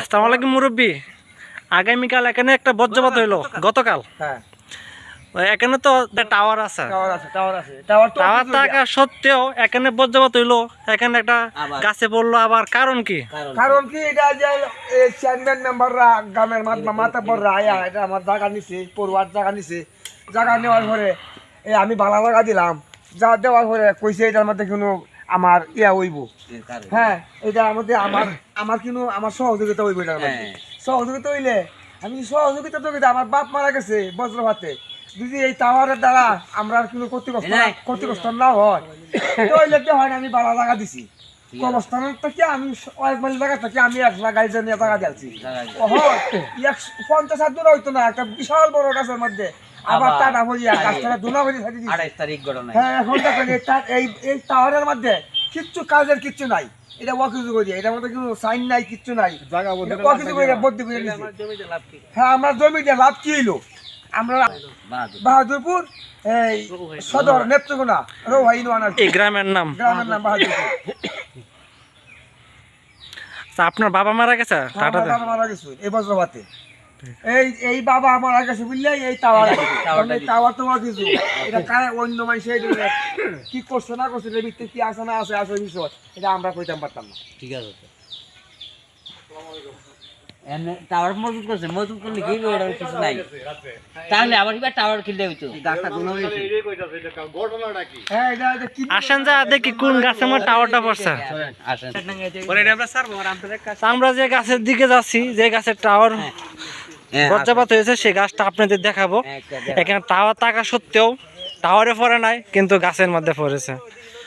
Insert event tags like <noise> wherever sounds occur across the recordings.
আসসালামু আলাইকুম মুরব্বী। আগামীকাল এখানে একটা বজ্রপাত হইল। গতকাল। হ্যাঁ। এখানে তো টাওয়ার আছে। টাওয়ার থাকা সত্ত্বেও এখানে বজ্রপাত হইল। এখানে একটা গাছে পড়ল। আবার কারণ কি? কারণ কি? এটা যে চেয়ারম্যান মেম্বাররা গ্রামের মাথা বড়রা আয়া এটা আমার জায়গা নিছে পড়ুয়ার জায়গা নিছে। জায়গা নেওয়ার পরে আমি ভালো জায়গা দিলাম। যা দেওয়ার পরে কইছে এটার মধ্যে কোনো আমার ইয়া হইব। হ্যাঁ এটা আমাদের আমার আমার কিন্তু আমার সহযোগিতা হইব মধ্যে হ্যাঁ। সহযোগিতা হইলে আমি সহযোগিতা তো কিন্তু আমার বাপ মারা গেছে বজ্রপাতে। যদি এই টাওয়ারের দ্বারা আমরা আর কোনো ক্ষতিগ্রস্ত। ক্ষতিগ্রস্ত না হয় তো হইলে কি হয় না, আমি বালা জায়গা দিছি। থেকে আমি কয়েক মাইল জায়গা থেকে আমি এক লাখ গাড়ি নিয়ে জায়গা দিয়েছি। পঞ্চাশ হাত দূর হইতো না একটা বিশাল বড় গাছের মধ্যে। আবার। টাটা গাছটা দুনা তারিখ ঘটনা হ্যাঁ এখন দেখেন এই এই টাওয়ারের মধ্যে কিচ্ছু কাজের কিচ্ছু নাই। এটা ওয়াকিজ করি এটার মধ্যে কোনো সাইন নাই কিচ্ছু নাই। ওয়াকিজ করে হ্যাঁ আমরা জমি দিয়ে লাভ কি হইল? আমরা বাহাদুরপুর এই সদর নেত্রকোনা রৌহাই নোয়ানা এই গ্রামের নাম। গ্রামের নাম বাহাদুরপুর। আচ্ছা, আপনার বাবা মারা গেছে? টাটাতে বাবা মারা গেছে এই বজ্রপাতে। এই এই বাবা মারা গেছে বুঝলে এই টাওয়ার। টাওয়ার তোমার কিছু। <laughs> এটা কারে অন্য মানুষ এই কি করছে না করছে এর ভিতরে কি আছে না আছে আছে বিষয় এটা আমরা কইতাম পারতাম না। ঠিক আছে। টাওয়ার করছে করলে কি ওটা কিছু নাই। তাহলে আবার এবার টাওয়ার কিনলে হইতো। গাছটা কোনো হ্যাঁ এটা এটা কি আসেন যা দেখি কোন গাছের মধ্যে টাওয়ারটা পড়ছে। আসেন আমরা যে গাছের দিকে যাচ্ছি যে গাছের টাওয়ার হ্যাঁ, বজ্রপাত হয়েছে সেই গাছটা আপনাদের দেখাবো। দেখ। এখানে টাওয়ার থাকা সত্ত্বেও টাওয়ারে পড়ে নাই কিন্তু গাছের মধ্যে পড়েছে।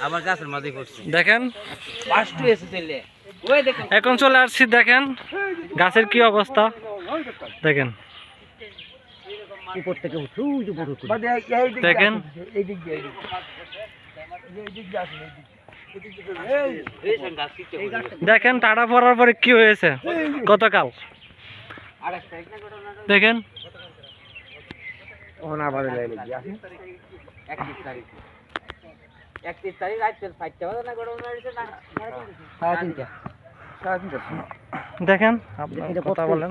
আবার গাছের দেখেন। এখন চলে আসছি দেখেন। গাছের কি অবস্থা? দেখেন। দেখেন। দেখেন টাটা পড়ার পরে কি হয়েছে? গতকাল আর একটা একটা ঘটনা দেখেন। ওখানে আছে। একত্রিশ তারিখ। একত্রিশ তারিখ রাত ফাইটটা বাজে না ঘটনা হয়েছে না? সাড়ে তিনটা। সাড়ে তিনটা। দেখেন আপনি কথা বলেন।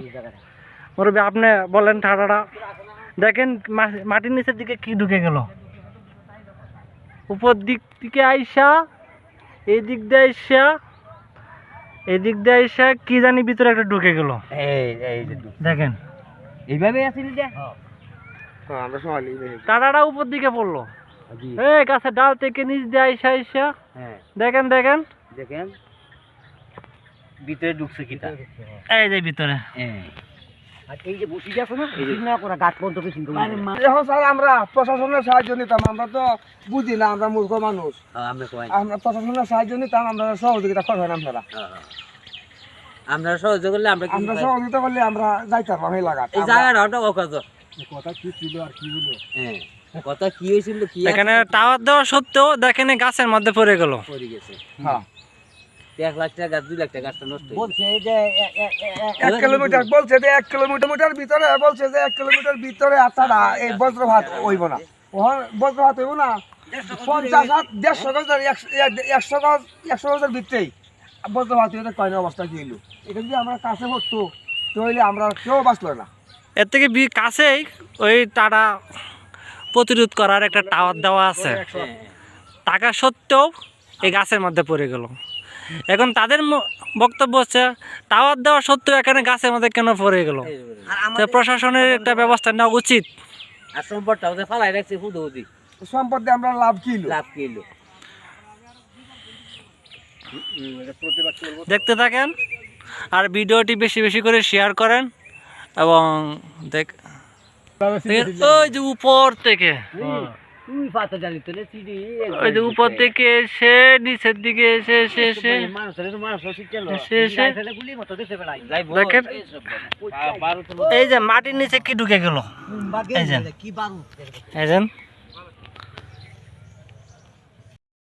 মুরব্বী আপনি বলেন টাটাটা দেখেন মা- মাটির নিচের দিকে কি ঢুকে গেল? উপর দিক থেকে আইসা এই দিক দিয়ে আইসা এই দিক দিয়ে আইসা কি জানি ভিতরে একটা ঢুকে গেল। এই এই যে দেখেন। এইভাবে আসিল যে হ্যাঁ। টাটাটা উপর দিকে পড়ল। এই গাছের ডাল থেকে নিচ দিয়ে আইসা আইসা। হ্যাঁ। দেখেন দেখেন। দেখেন। ভিতরে ঢুকছে কিটা? এই যে ভিতরে। হ্যাঁ। আর এই যে বসি আছে না এই না করা গাছ পর্যন্ত কিছু এখন স্যার আমরা প্রশাসনের সাহায্য নিতাম আমরা তো বুঝি না আমরা মূর্খ মানুষ। আমরা প্রশাসনের সাহায্য নিতাম আমরা সহযোগিতা করবেন আপনারা। আমরা সহযোগ করলে আমরা আমরা সহযোগিতা করলে আমরা যাইতাম এই লাগা এই জায়গাটা অকাজ কথা কি ছিল আর কি হলো? হ্যাঁ কথা কি হয়েছিল কি এখানে টাওয়ার দেওয়া সত্ত্বেও দেখেন গাছের মধ্যে পড়ে গেল। পড়ে গেছে। হ্যাঁ। এক লাখ টাকা দুই লাখ টাকা নষ্ট বলছে যে এক কিলোমিটার বলছে যে এক কিলোমিটার ভিতরে বলছে যে এক কিলোমিটার ভিতরে আপনারা এই বজ্রপাত হইব না। ওখানে হইব না পঞ্চাশ হাত দেড়শো গজ একশো- গজ একশো গজের ভিতরেই বজ্রপাত হইতে কয়নি অবস্থা কি হইল? এটা যদি আমরা কাছে পড়তো তাহলে আমরা কেউ বাঁচলো না। এর থেকে কাছেই ওই টাটা প্রতিরোধ করার একটা টাওয়ার দেওয়া আছে। টাকা সত্ত্বেও এই গাছের মধ্যে পড়ে গেল। এখন তাদের বক্তব্য হচ্ছে টাওয়ার দেওয়া সত্ত্বেও এখানে গাছের মধ্যে কেন পড়ে গেল? প্রশাসনের একটা ব্যবস্থা নেওয়া উচিত। আর সম্পদটা ওদের ফালাই রাখছে হুদো হুদি। সম্পদে আমরা লাভ কি লাভ কি দেখতে থাকেন আর ভিডিওটি বেশি বেশি করে শেয়ার করেন এবং দেখ ওই যে উপর থেকে। তুই পাতা জানি তো সিঁড়ি ওই যে উপর থেকে এসে নিচের দিকে এসে এসে এসে। দেখেন। এই যে মাটির নিচে কি ঢুকে গেল? এই যে। কি বারু এই যে।